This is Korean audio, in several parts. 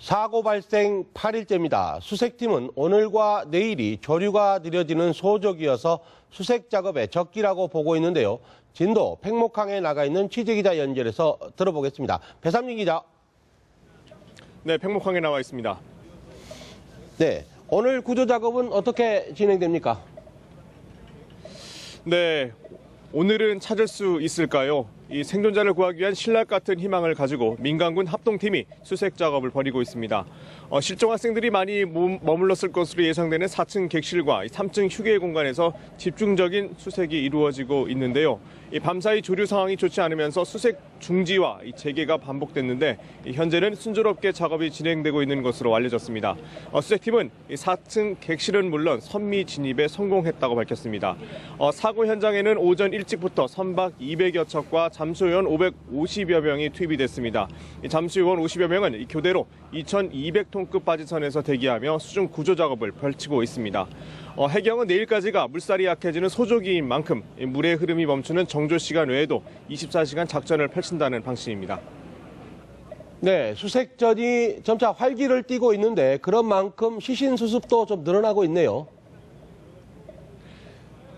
사고 발생 8일째입니다. 수색팀은 오늘과 내일이 조류가 느려지는 소적이어서 수색 작업에 적기라고 보고 있는데요. 진도 팽목항에 나가 있는 취재기자 연결해서 들어보겠습니다. 배삼진 기자. 네, 팽목항에 나와 있습니다. 네. 오늘 구조 작업은 어떻게 진행됩니까? 네, 오늘은 찾을 수 있을까요? 이 생존자를 구하기 위한 신락 같은 희망을 가지고 민간군 합동팀이 수색 작업을 벌이고 있습니다. 어, 실종 학생들이 많이 몸- 머물렀을 것으로 예상되는 4층 객실과 3층 휴게 공간에서 집중적인 수색이 이루어지고 있는데요. 이 밤사이 조류 상황이 좋지 않으면서 수색 중지와 이 재개가 반복됐는데 이 현재는 순조롭게 작업이 진행되고 있는 것으로 알려졌습니다. 어, 수색팀은 이 4층 객실은 물론 선미 진입에 성공했다고 밝혔습니다. 어, 사고 현장에는 오전 일찍부터 선박 200여 척과 잠수요원 550여 명이 투입이 됐습니다. 이 잠수요원 50여 명은 이 교대로 2,200톤급 바지선에서 대기하며 수중 구조 작업을 펼치고 있습니다. 어, 해경은 내일까지가 물살이 약해지는 소조기인 만큼 이 물의 흐름이 멈추는 정조 시간 외에도 24시간 작전을 펼친다는 방침입니다. 네. 수색전이 점차 활기를 띠고 있는데 그런 만큼 시신 수습도 좀 늘어나고 있네요.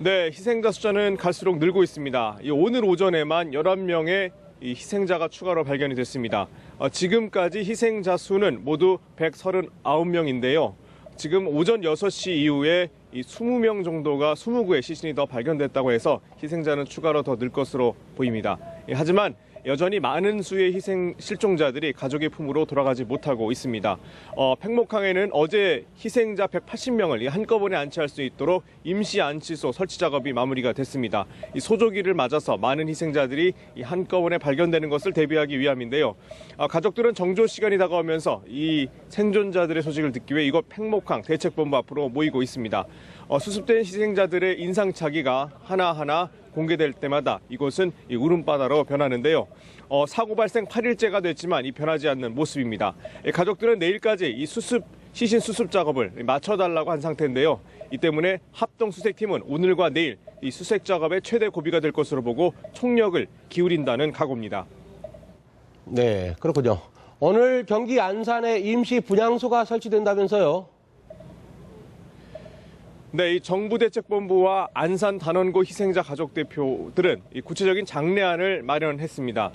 네, 희생자 숫자는 갈수록 늘고 있습니다. 이 오늘 오전에만 11명의 이 희생자가 추가로 발견이 됐습니다. 어, 지금까지 희생자 수는 모두 139명인데요. 지금 오전 6시 이후에 이 20명 정도가 20구의 시신이 더 발견됐다고 해서 희생자는 추가로 더 늘 것으로 보입니다. 예, 하지만 여전히 많은 수의 희생 실종자들이 가족의 품으로 돌아가지 못하고 있습니다. 어, 팽목항에는 어제 희생자 180명을 한꺼번에 안치할 수 있도록 임시 안치소 설치 작업이 마무리가 됐습니다. 이 소조기를 맞아서 많은 희생자들이 이 한꺼번에 발견되는 것을 대비하기 위함인데요. 어, 가족들은 정조 시간이 다가오면서 이 생존자들의 소식을 듣기 위해 이곳 팽목항 대책본부 앞으로 모이고 있습니다. 어, 수습된 희생자들의 인상착의가 하나하나 공개될 때마다 이곳은 이 울음바다로 변하는데요. 어, 사고 발생 8일째가 됐지만 이 변하지 않는 모습입니다. 예, 가족들은 내일까지 이 수습 시신 수습 작업을 맞춰달라고 한 상태인데요. 이 때문에 합동 수색팀은 오늘과 내일 이 수색 작업의 최대 고비가 될 것으로 보고 총력을 기울인다는 각오입니다. 네. 그렇군요. 오늘 경기 안산에 임시 분향소가 설치된다면서요. 네, 이 정부대책본부와 안산 단원고 희생자 가족 대표들은 이 구체적인 장례안을 마련했습니다.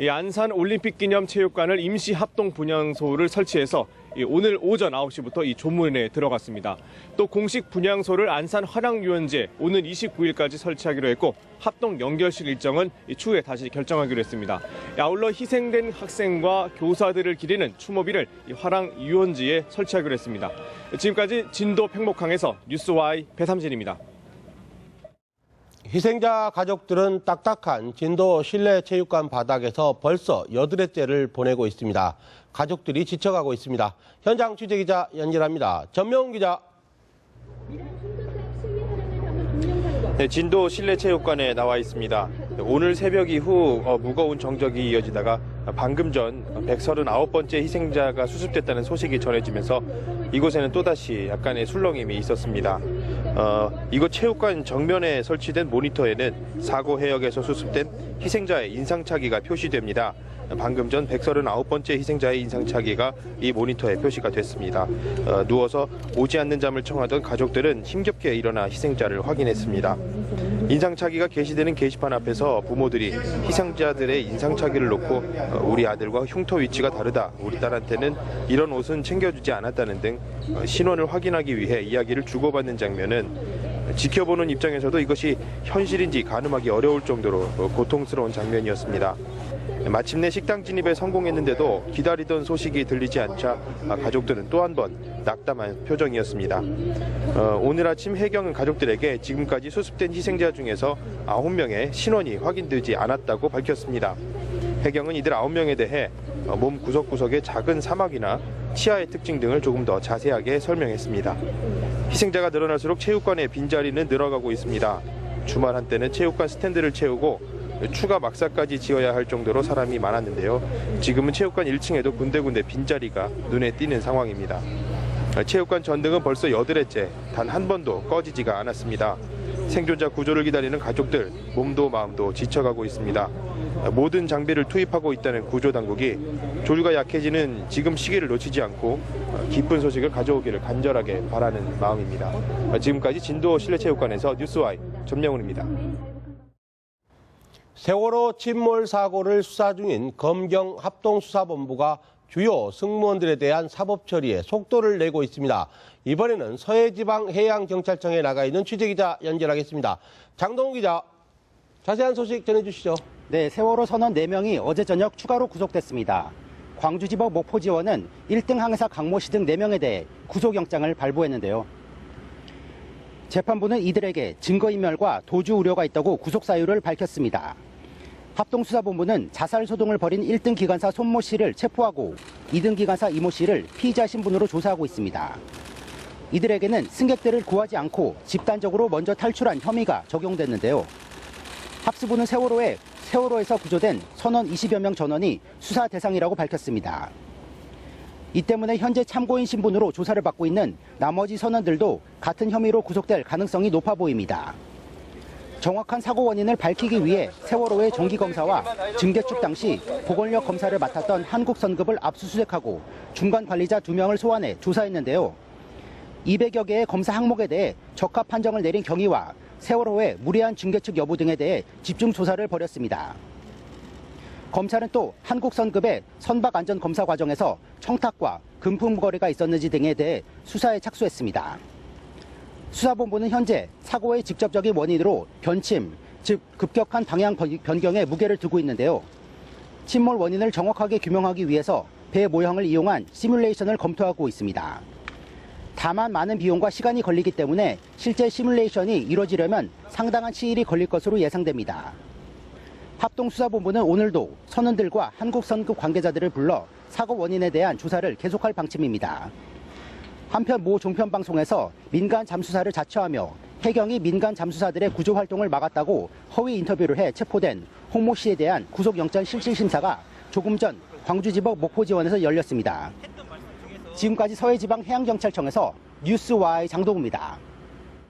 이 안산 올림픽 기념 체육관을 임시 합동 분향소를 설치해서 이 오늘 오전 9시부터 이 조문에 들어갔습니다. 또 공식 분향소를 안산 화랑유원지에 오늘 29일까지 설치하기로 했고 합동 연결식 일정은 이 추후에 다시 결정하기로 했습니다. 아울러 희생된 학생과 교사들을 기리는 추모비를 이 화랑유원지에 설치하기로 했습니다. 지금까지 진도 팽목항에서 뉴스와이 배삼진입니다. 희생자 가족들은 딱딱한 진도 실내 체육관 바닥에서 벌써 여드레째를 보내고 있습니다. 가족들이 지쳐가고 있습니다. 현장 취재기자 연결합니다. 전명훈 기자. 네, 진도 실내체육관에 나와 있습니다. 오늘 새벽 이후 어, 무거운 정적이 이어지다가 방금 전 139번째 희생자가 수습됐다는 소식이 전해지면서 이곳에는 또다시 약간의 술렁임이 있었습니다. 어, 이곳 체육관 정면에 설치된 모니터에는 사고 해역에서 수습된 희생자의 인상착의가 표시됩니다. 방금 전 139번째 희생자의 인상착의가 이 모니터에 표시가 됐습니다. 어, 누워서 오지 않는 잠을 청하던 가족들은 힘겹게 일어나 희생자를 확인했습니다. 인상착의가 게시되는 게시판 앞에서 부모들이 희생자들의 인상착의를 놓고 어, 우리 아들과 흉터 위치가 다르다. 우리 딸한테는 이런 옷은 챙겨주지 않았다는 등 어, 신원을 확인하기 위해 이야기를 주고받는 장면은 지켜보는 입장에서도 이것이 현실인지 가늠하기 어려울 정도로 어, 고통스러운 장면이었습니다. 마침내 식당 진입에 성공했는데도 기다리던 소식이 들리지 않자 아, 가족들은 또 한 번 낙담한 표정이었습니다. 어, 오늘 아침 해경은 가족들에게 지금까지 수습된 희생자 중에서 9명의 신원이 확인되지 않았다고 밝혔습니다. 해경은 이들 9명에 대해 어, 몸 구석구석의 작은 사막이나 치아의 특징 등을 조금 더 자세하게 설명했습니다. 희생자가 늘어날수록 체육관의 빈자리는 늘어가고 있습니다. 주말 한때는 체육관 스탠드를 채우고 추가 막사까지 지어야 할 정도로 사람이 많았는데요. 지금은 체육관 1층에도 군데군데 빈자리가 눈에 띄는 상황입니다. 체육관 전등은 벌써 여드레째 단 한 번도 꺼지지가 않았습니다. 생존자 구조를 기다리는 가족들 몸도 마음도 지쳐가고 있습니다. 모든 장비를 투입하고 있다는 구조 당국이 조류가 약해지는 지금 시기를 놓치지 않고 기쁜 소식을 가져오기를 간절하게 바라는 마음입니다. 지금까지 진도 실내체육관에서 뉴스와이 점령훈입니다. 세월호 침몰 사고를 수사 중인 검경 합동수사본부가 주요 승무원들에 대한 사법 처리에 속도를 내고 있습니다. 이번에는 서해지방해양경찰청에 나가 있는 취재기자 연결하겠습니다. 장동훈 기자, 자세한 소식 전해주시죠. 네, 세월호 선원 4명이 어제 저녁 추가로 구속됐습니다. 광주지법 목포지원은 1등 항해사 강모 씨 등 4명에 대해 구속영장을 발부했는데요. 재판부는 이들에게 증거인멸과 도주 우려가 있다고 구속 사유를 밝혔습니다. 합동수사본부는 자살 소동을 벌인 1등 기관사 손모 씨를 체포하고 2등 기관사 이모 씨를 피의자 신분으로 조사하고 있습니다. 이들에게는 승객들을 구하지 않고 집단적으로 먼저 탈출한 혐의가 적용됐는데요. 합수부는 세월호에 세월호에서 구조된 선원 20여 명 전원이 수사 대상이라고 밝혔습니다. 이 때문에 현재 참고인 신분으로 조사를 받고 있는 나머지 선원들도 같은 혐의로 구속될 가능성이 높아 보입니다. 정확한 사고 원인을 밝히기 위해 세월호의 정기 검사와 증개축 당시 보건력 검사를 맡았던 한국선급을 압수수색하고 중간 관리자 2명을 소환해 조사했는데요. 200여 개의 검사 항목에 대해 적합 판정을 내린 경위와 세월호의 무리한 중개측 여부 등에 대해 집중 조사를 벌였습니다. 검찰은 또 한국선급의 선박 안전 검사 과정에서 청탁과 금품 거래가 있었는지 등에 대해 수사에 착수했습니다. 수사본부는 현재 사고의 직접적인 원인으로 변침, 즉 급격한 방향 변경에 무게를 두고 있는데요. 침몰 원인을 정확하게 규명하기 위해서 배 모형을 이용한 시뮬레이션을 검토하고 있습니다. 다만 많은 비용과 시간이 걸리기 때문에 실제 시뮬레이션이 이뤄지려면 상당한 시일이 걸릴 것으로 예상됩니다. 합동수사본부는 오늘도 선원들과 한국선급 관계자들을 불러 사고 원인에 대한 조사를 계속할 방침입니다. 한편 모 종편 방송에서 민간 잠수사를 자처하며 해경이 민간 잠수사들의 구조 활동을 막았다고 허위 인터뷰를 해 체포된 홍모 씨에 대한 구속영장 실질 심사가 조금 전 광주지법 목포지원에서 열렸습니다. 지금까지 서해지방 해양경찰청에서 뉴스와의 장동우입니다.